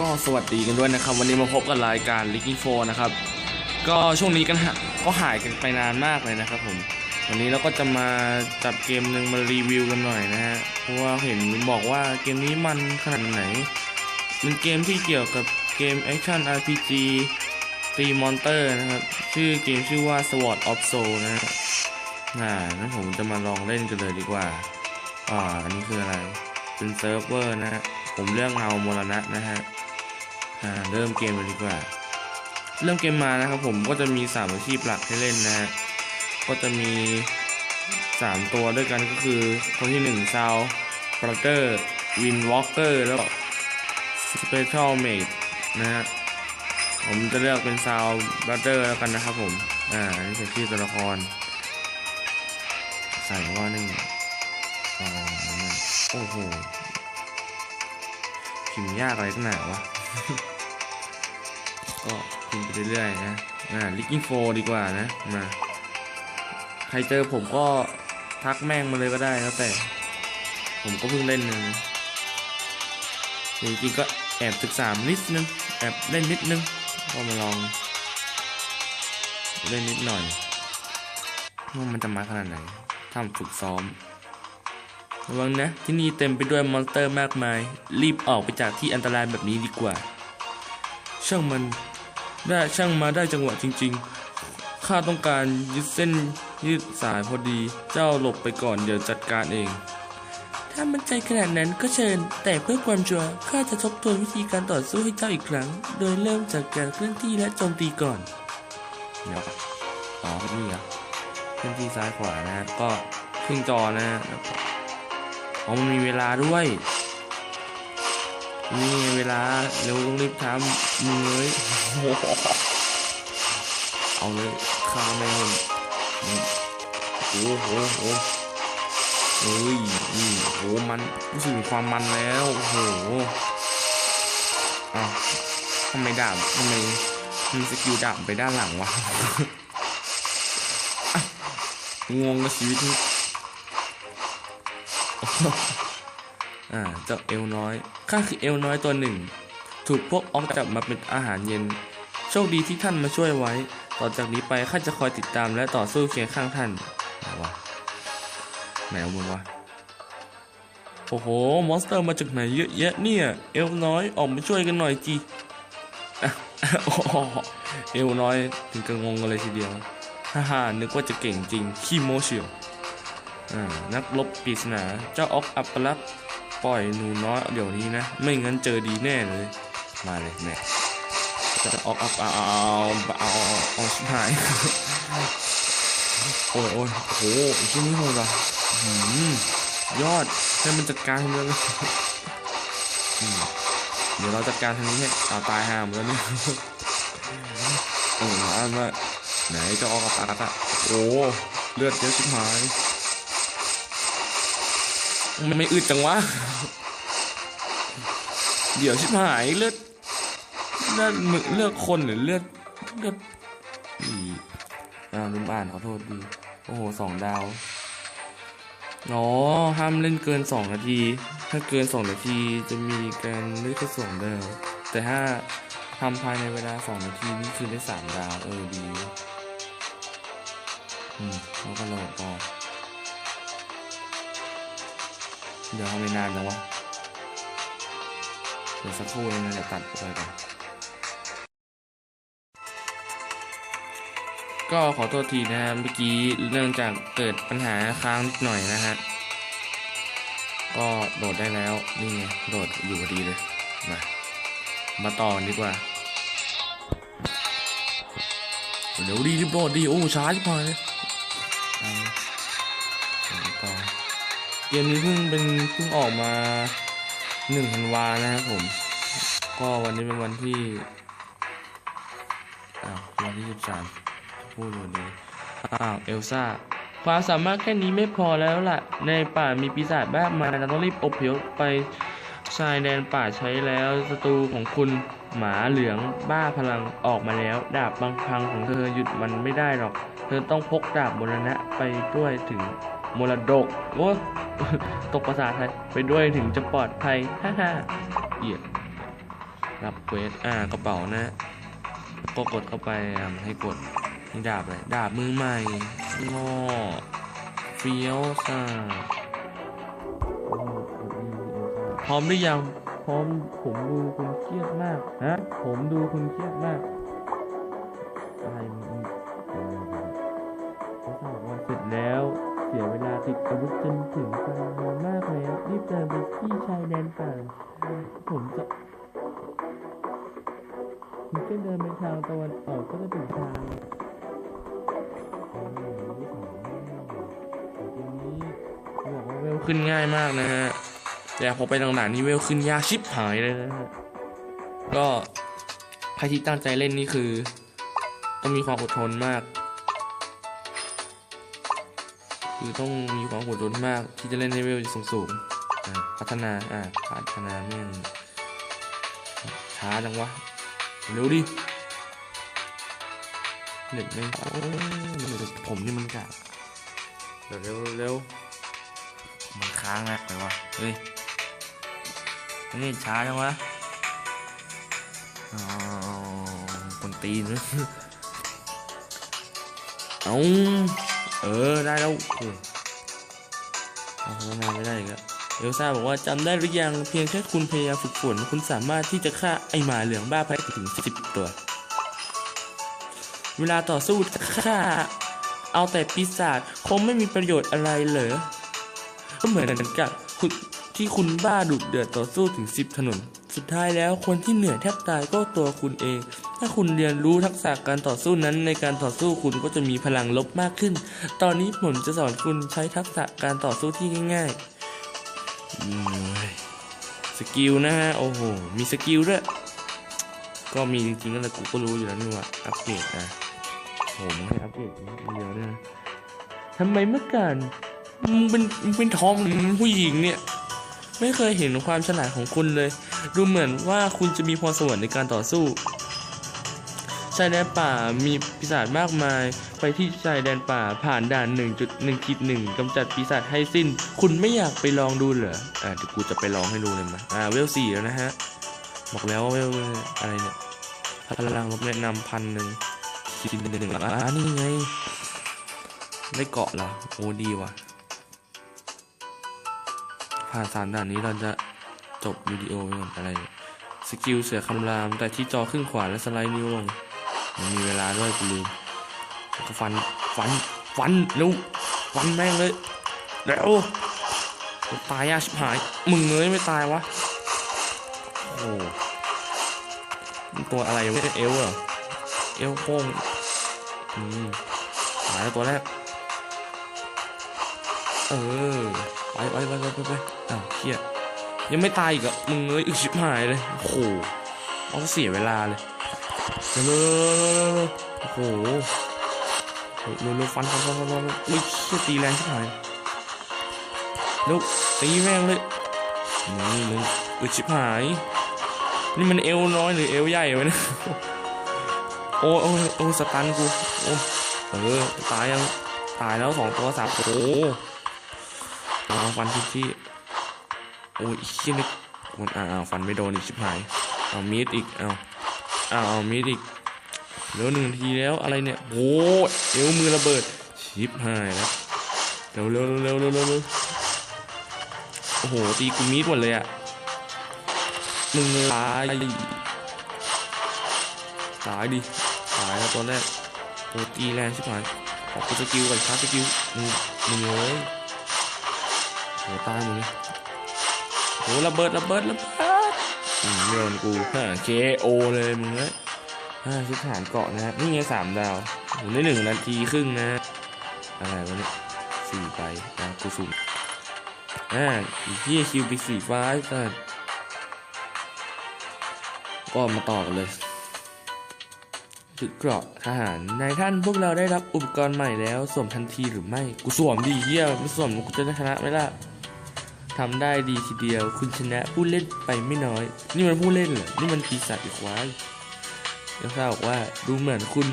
ก็สวัสดีกันด้วยนะครับ วันนี้มาพบกับรายการ l i ก i n g 4นะครับ ก็ช่วงนี้กันก็หายกันไปนานมากเลยนะครับผมวันนี้เราก็จะมาจับเกมหนึ่งมารีวิวกันหน่อยนะฮะเพราะว่าเห็นบอกว่าเกมนี้มันขนาดไหนเป็นเกมที่เกี่ยวกับเกมแอคชั่น RPG ตีมอนเตอร์นะครับ ชื่อเกมชื่อว่า Sword of Soul นะฮะอ่างั้นผมจะมาลองเล่นกันเลยดีกว่าอ่าอันนี้คืออะไรเป็นเซิร์ฟเวอร์นะฮะผมเลือกเงามรณะนะฮะ อ่าเริ่มเกมเลยดีกว่า เริ่มเกมมานะครับผมก็จะมีสามอาชีพหลักให้เล่นนะฮะก็จะมีสามตัวด้วยกันก็คือคนที่หนึ่งซาวบรัเตอร์วินวอล์กเกอร์แล้วก็สเปเชียลเมดนะฮะผมจะเลือกเป็นซาวบรัเตอร์แล้วกันนะครับผม อ่า นี่คือชื่อตัวละคร ใส่ว่าหนึ่งสองโอ้โหพิมพ์ยากอะไรตั้งหนาวะ ก็พิมพ์ไปเรื่อยๆนะอ่าลิกกิ้งโฟดีกว่านะมาใครเจอผมก็ทักแม่งมาเลยก็ได้แล้วแต่ ผมก็เพิ่งเล่นนึงจริงๆก็แอบศึกษานิดนึงแอบเล่นนิดนึงก็มาลอง เล่นนิดหน่อยว่ามันจะมาขนาดไหนทำฝึกซ้อมระวังนะ ที่นี่เต็มไปด้วยมอนสเตอร์มากมาย รีบออกไปจากที่อันตรายแบบนี้ดีกว่า ช่างมัน ได้ช่างมาได้จังหวะจริง ๆ ข้าต้องการยึดเส้นยืดสายพอดี เจ้าหลบไปก่อนเดี๋ยวจัดการเอง ถ้ามันใจขนาดนั้นก็เชิญ แต่เพื่อความชัวร์ข้าจะทบทวนวิธีการต่อสู้ให้เจ้าอีกครั้ง โดยเริ่มจากการเคลื่อนที่และโจมตีก่อนเดี๋ยวอ๋อนี่เหรอเคลื่อนที่ซ้ายขวานะ ก็ครึ่งจอนะแล้วก็อ๋อมันมีเวลาด้วย นี่เวลาเร็วต้องรีบทำมือเลยเอาเลยฆ่าแม่งโอ้โหโอ้โหเฮ้ยนี่โอ้โหมันรู้สึกความมันแล้วโอ้โหอ้าวทำไมดาบทำไมมีสกิลดาบไปด้านหลังวะงงกับชีวิตนี้ อ่าเจ้าเอลน้อยข้าคือเอลน้อยตัวหนึ่ง ถูกพวกออกจับมาเป็นอาหารเย็น โชคดีที่ท่านมาช่วยไว้ ต่อจากนี้ไปข้าจะคอยติดตามและต่อสู้เคียงข้างท่านไหนวะไหนเอามึงวะโอ้โห มอนสเตอร์มาจากไหนเยอะแยะเนี่ย เอลน้อยออกมาช่วยกันหน่อยจีอะโอ้โหเอลน้อยถึงกับงงกันเลยทีเดียว ฮ่าฮ่านึกว่าจะเก่งจริง ขี้โมเชียวอ่านักรบปริศนา เจ้าออกอัปลักษณ์ ปล่อยหนูน้อยเดี๋ยวนี้นะ ไม่งั้นเจอดีแน่เลย มาเลยแม่จะออกอัปเอาเอาเอาเอาเอาเอาชิบหาย โอ้ยโอ้ยโอ้โหไอ้ที่นี่โหดอะหืมยอดให้มันจัดการมันเลยเดี๋ยวเราจัดการทางนี้ให้เอาตายห่าหมดแล้วเนี่ยเออมามาไหนจะออกอัปลักษณ์อะโอ้เลือดเยอะชิบหาย มันไม่อึดจังวะ เดี๋ยวชิบหายเลือดเลือดมึเลือดคนหรือเลือดเลือดอีอ่าลืมอ่านขอโทษดี โอ้โหสองดาวอ๋อห้ามเล่นเกินสองนาที ถ้าเกินสองนาทีจะมีการเล่นแค่สองดาวแต่ถ้าทำภายในเวลาสองนาทีนี่คือได้สามดาวเออดี อืมแล้วก็โหลดออ เดี๋ยวทำไม่นานจังวะ เดี๋ยวสักครู่นึงนะเดี๋ยวตัดไปก่อนก็ขอโทษทีนะฮะเมื่อกี้เนื่องจากเกิดปัญหาค้างนิดหน่อยนะฮะ ก็โหลดได้แล้วนี่ไงโหลดอยู่พอดีเลย มา มาต่อนดีกว่า เดี๋ยวดีรีบโหลดดีโอ้ช้าชิบหายเลย เกมนี้เพิ่งเป็นเพิ่งออกมาหนึ่งธันวานะครับผม ก็วันนี้เป็นวันที่อ้าววันที่สิบสามพูดวันนี้อ้าวเอลซ่าความสามารถแค่นี้ไม่พอแล้วล่ะ ในป่ามีปีศาจบ้ามาเราต้องรีบอพยพไปชายแดนป่าใช้แล้วศัตรูของคุณหมาเหลืองบ้าพลังออกมาแล้ว ดาบบางพังของเธอหยุดมันไม่ได้หรอก เธอต้องพกดาบบรณะไปด้วยถึง มรดกโอ้ตกภาษาไทย ไปด้วยถึงจะปลอดภัย ฮ่าฮ่าเหี้ยรับเควสอ่ากระเป๋านะ ก็กดเข้าไปให้กดนี่ดาบเลยดาบมือใหม่งอเฟี้ยวซ่าพร้อมหรือยัง พร้อมผมดูคุณเครียดมากฮะผมดูคุณเครียดมากายมากนะฮะ แต่พอไปต่างๆนี่เวลขึ้นยากชิบหายเลยนะฮะ ก็ใครที่ตั้งใจเล่นนี่คือ ต้องมีความอดทนมาก คือต้องมีความอดทนมากที่จะเล่นในเวลสูงๆพัฒนา อ่าพัฒนาแม่งช้าจังวะ เร็วดิเน็ตไม่โอ้ยผมนี่มันกะเร็วเร็ว มันค้างมากเลยวะเฮ้ยนี่ช้าจังวะคนตีนเอาเออ ได้แล้วโอ้เอาพัฒนไม่ได้อีกแล้วเอลซ่าบอกว่าจำได้หรือยังเพียงแค่คุณพยายามฝึกฝนคุณสามารถที่จะฆ่าไอหมาเหลืองบ้าไปถึงสิบตัว เวลาต่อสู้ฆ่า เอาแต่ปีศาจคงไม่มีประโยชน์อะไรเหรอ ก็เหมือนกับคุณที่คุณบ้าดุเดือดต่อสู้ถึงสิบถนน สุดท้ายแล้วคนที่เหนื่อยแทบตายก็ตัวคุณเอง ถ้าคุณเรียนรู้ทักษะการต่อสู้นั้น ในการต่อสู้คุณก็จะมีพลังลบมากขึ้น ตอนนี้ผมจะสอนคุณใช้ทักษะการต่อสู้ที่ง่ายๆสกิลนะฮะโอ้โหมีสกิลด้วยก็มีจริงๆนั่นแหละกูก็รู้อยู่แล้วนี่ว่าอัปเกรดนะผมให้อัปเกรดนิดเดียวด้วยนะทำไมเมื่อก่อน เป็นมึงเป็นทอมผู้หญิงเนี่ย ไม่เคยเห็นความฉลาดของคุณเลย ดูเหมือนว่าคุณจะมีพรสวรรค์ในการต่อสู้ชายแดนป่ามีปีศาจมากมาย ไปที่ชายแดนป่าผ่านด่าน 1.1คิดหนึ่งกำจัดปีศาจให้สิ้น คุณไม่อยากไปลองดูเหรออ่าเดี๋ยวกูจะไปลองให้ดูเลยมาอ่าเวลสี่แล้วนะฮะ บอกแล้วว่าเวลอะไรเนี่ยพลังลบแนะนำพันหนึ่งคิดหนึ่งอ่านี่ไงได้เกาะเหรอโอ้ดีว่ะ ผ่านสามด่านนี้เราจะจบวิดีโอไปก่อนอะไร สกิลเสือคำราม แต่ที่จอขึ้นขวาและสไลด์นิ้วลงมันมีเวลาด้วยกูลืมก็ฟัน ฟัน ฟันเร็วฟันแม่งเลยเร็วตายยากชิบหาย มึงเงยไม่ตายวะ โอ้มันตัวอะไรวะเอลเหรอเอลโป้งอืมตายแล้วตัวแรก เออ ไปไปไปไปไปอ้าวเฮียยังไม่ตายอีกอะมึงเอ้ยอึชิบหายเลยโอ้โหเอาเสียเวลาเลยเร็วโอ้โหเร็วเร็วฟันฟันฟันฟันฟันอุ้ยเฮียตีแรงชิบหายเร็วตีแม่งเลยนี่มึงอึชิบหายนี่มันเอวน้อยหรือเอวใหญ่วะเนี่ยโอ้โอ้โอ้สตันกูโอ้เออตายยังตายแล้วสองตัวสามโอ้ อาฟันที่ที่โอ้ยอีกที่นึกมันอ่าเอาฟันไม่โดนอีกชิบหายเอามีดอีกเอาเอาเอามีดอีกเหลือหนึ่งนาทีแล้วอะไรเนี่ยโอ้ยเอวมือระเบิดชิบหายแล้วเร็วเร็วเร็วเร็วเร็วโอ้โหตีกูมีดหมดเลยอะมึงตายตายดิตายแล้วตอนแรกโอ้ตีแรงชิบหายขอกสกิลก่อนครับสกิลมึงมึงเลย โหตายหมดเลยโหระเบิดระเบิดระเบิดโยนกูฮะเคโอเลยมึงเลยอ่าชุดฐานเกาะนะฮะนี่ไงสามดาวโหได้หนึ่งนาทีครึ่งนะอะไรวะเนี่ยสี่ไปอะกูสุ่มอ่าอีกที่คิวไปสี่ฟ้าก็ก็มาต่อกันเลยชุดเกราะทหารนายท่านพวกเราได้รับอุปกรณ์ใหม่แล้วสวมทันทีหรือไม่ กูสวมดีเฮียไม่สวมกูจะได้ชนะไหมล่ะ ทำได้ดีทีเดียว คุณชนะผู้เล่นไปไม่น้อย นี่มันผู้เล่นเหรอ นี่มันปีศาจอีกควายเดี๋ยวข้าบอกว่าดูเหมือนคุณ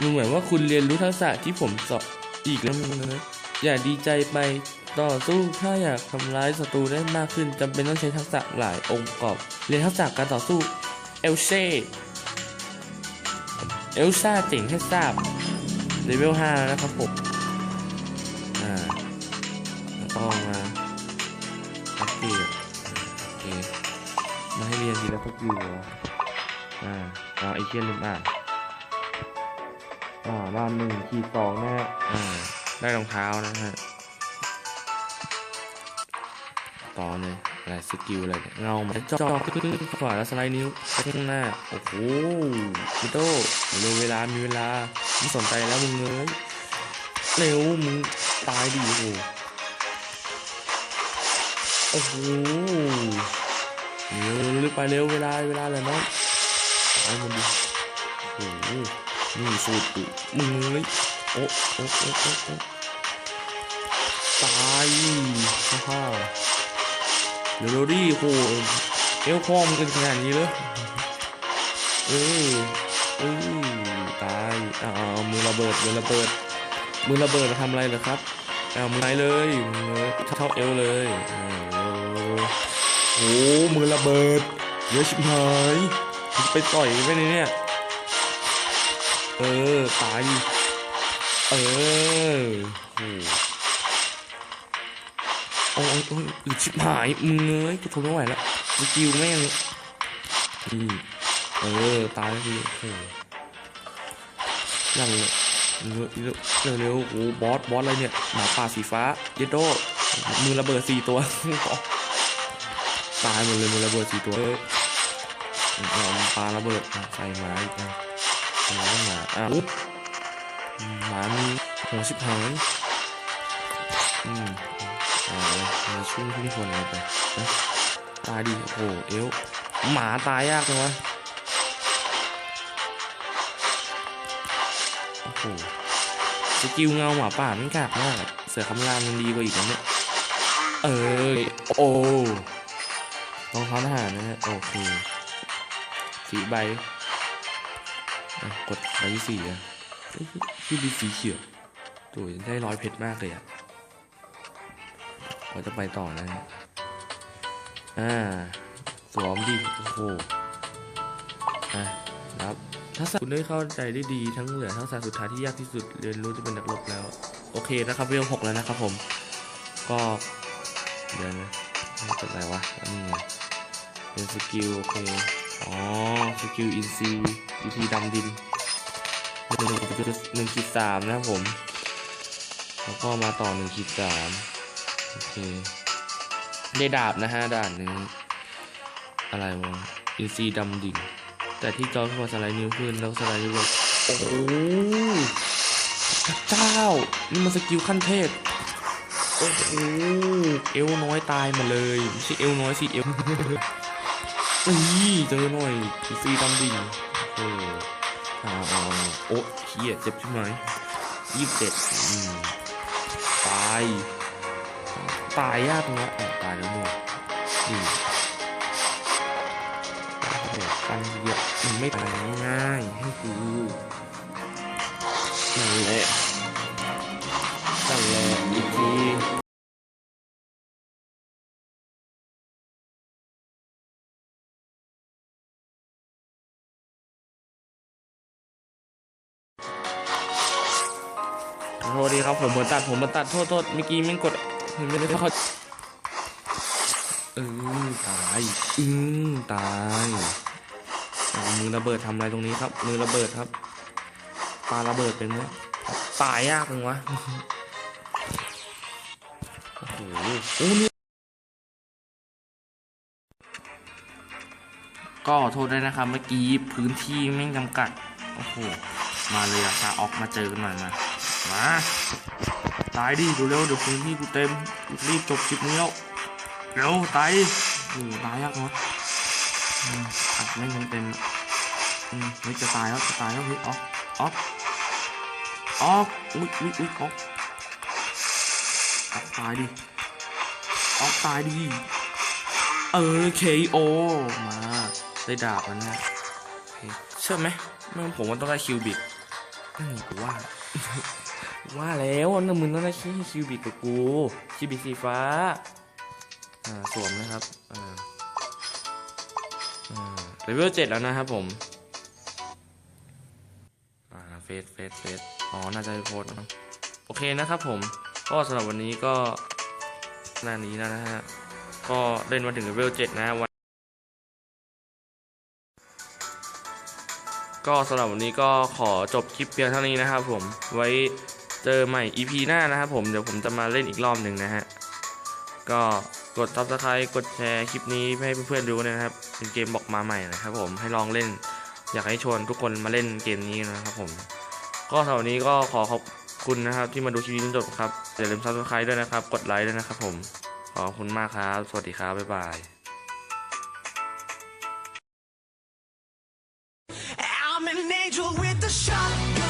ดูเหมือนว่าคุณเรียนรู้ทักษะที่ผมสอนอีกแล้วนะอย่าดีใจไปต่อสู้ถ้าอยากทำร้ายศัตรูได้มากขึ้นจำเป็นต้องใช้ทักษะหลายองค์ประกอบเรียนทักษะการต่อสู้เอลเซ่เอลซ่าเจ๋งให้ทราบเลเวล5แล้วนะครับผม พวกอยู่อ่าเอาไอเชียลืมอ่านอ่าบ้านหนึ่งขีดสองนะฮะอ่า ได้รองเท้านะฮะ ต่อเลยอะไรสกิลอะไรเนี่ยเงามาจอขึ้นขวาแล้วสไลด์นิ้วไปข้างหน้า โอ้โหพิโต้เร็วเวลา มีเวลาไม่สนใจแล้วมึงเลยเร็วมึงตายดิโอ้โห เร็วรีบไปเร็วเวลาเวลาแล้วน้องตายมันดิโอ้โหนี่สูตรมึงเลยโอ้โอ้โอ้โอ้โอ้ตายฮ่าฮ่าเดี๋ยวเราดิโหเอวคอมกันขนาดนี้เลยเออเออตายอ้าวมือระเบิดมือระเบิดมือระเบิดมาทำอะไรเหรอครับเอามือไหนเลยมือเท่าเอวเลยเออ โอ้มือระเบิดเยอะชิบหายไปต่อยไปในเนี่ย เออตายเออโอ้โหโอ้ยโอ้ยอึดชิบหายมึงเอ้ยกูทนไม่ไหวแล้วสกิลแม่งนี่เออตายแล้วทีโอ้โหนั่นเลยเร็วเร็วเร็วโอ้บอสบอสอะไรเนี่ยหมาป่าสีฟ้า เยดโดมือระเบิดสี่ตัว ตายหมดเลยมือระเบิดสี่ตัวเอ้ยเอาปลาระเบิดอะใส่หมาอีกอะหมาหมาอะอุ๊บหมามีหัวชิบหายอืมอ่ามาช่วยทุกคนอะไรไปนะตายดิโอ้โหเอวหมาตายยากเลยวะโอ้โหสกิลเงาหมาป่ามันกากมากอะเสือคำรามมันดีกว่าอีกนะเนี่ยเออโอ้ รองเท้าทหารนะฮะโอเคสีใบกดใบที่สี่อะที่ดีสีเขียวตัวได้ร้อยเพชรมากเลยอะเราจะไปต่อนะฮะอ่าสวมดิโอ้โหอะครับทักษะคุณได้เข้าใจได้ดีทั้งเหลือทักษะสุดท้ายที่ยากที่สุดเรียนรู้จะเป็นนักรบแล้ว โอเคนะครับเรียลหกแล้วนะครับผม ก็ เดี๋ยวนะไม่เป็นไรวะนนี้ไง เป็นสกิลโอเค อ๋อ สกิลอินซีวิธีดำดินหนึ่งหนึ่งขีดสามนะครับผม แล้วก็มาต่อหนึ่งขีดสามโอเค ได้ดาบนะฮะด่านหนึ่งอะไรวะอินซีดำดิ่ง แต่ที่จอพอสไลด์นิ้วขึ้นแล้วสไลด์นิ้วลงโอ้โหพระเจ้า นี่มันสกิลขั้นเทพโอ้โหเอวน้อยตายมาเลยไม่ใช่เอวน้อยสิเอว นี่เจอหน่อยอิซีดำดิ่งโอ้โหอ่าอ่าโอ้เฮียเจ็บใช่ไหมยี่สิบเจ็ดตาย ตายยากนะอะตายแล้วเนี่ยนี่โอ้โหฟันเยียบมันไม่ตายง่ายให้กูนั่นแหละ โทษดีครับผมมาตัดผมมาตัดโทษโทษเมื่อกี้ม่งกดไม่ได้เข้าเออตายอืมตายมือระเบิดทำอะไรตรงนี้ครับ มือระเบิดครับปาระเบิดเป็นไหมตายยากจังวะโอ้โหโอ้นี่ก็โทษด้วยนะครับเมื่อกี้พื้นที่แม่จำกัด โอ้โห มาเลยอะค่ะออกมาเจอกันหน่อยมา มาตายดิเร็วๆเดี๋ยวพื้นที่กูเต็มรีบจบคลิปนี้แล้วเร็วตายโอ้ตายยากวะอืมอัดไม่เต็มเต็มอืมเฮ้ยจะตายแล้วจะตายแล้วเฮ้ยออกออกออกอุ้ยอุ้ยอุ้ยออกออกตายดิออกตายดิเออ KO มาได้ดาบแล้วนะเชื่อไหมไม่งั้นผมว่าต้องได้คิวบิกนั่นไงกูว่า ว่าแล้วนั่นมึงต้องได้คิวบิกกับกูคิวบิกสีฟ้า อ่าสวมนะครับ อ่าเลเวลเจ็ดแล้วนะครับผม อ่าเฟสเฟสเฟสอ๋อ น่าจะโพสต์มั้งโอเคนะครับผม ก็สำหรับวันนี้ก็หน้านี้แล้วนะฮะ ก็เล่นมาถึงเลเวลเจ็ดนะวันก็สำหรับวันนี้ก็ขอจบคลิปเพียงเท่านี้นะครับผม ไว้ เจอใหม่ EP หน้านะครับผม เดี๋ยวผมจะมาเล่นอีกรอบหนึ่งนะฮะ ก็กด subscribe กดแชร์คลิปนี้ให้เพื่อนๆดูนะครับ เป็นเกมบอกมาใหม่นะครับผม ให้ลองเล่น อยากให้ชวนทุกคนมาเล่นเกมนี้นะครับผม ก็สำหรับวันนี้ก็ขอขอบคุณนะครับที่มาดูคลิปนี้จนจบครับ อย่าลืม subscribe ด้วยนะครับ กดไลค์ด้วยนะครับผม ขอบคุณมากครับ สวัสดีครับ บ๊ายบาย I'm an angel with a shot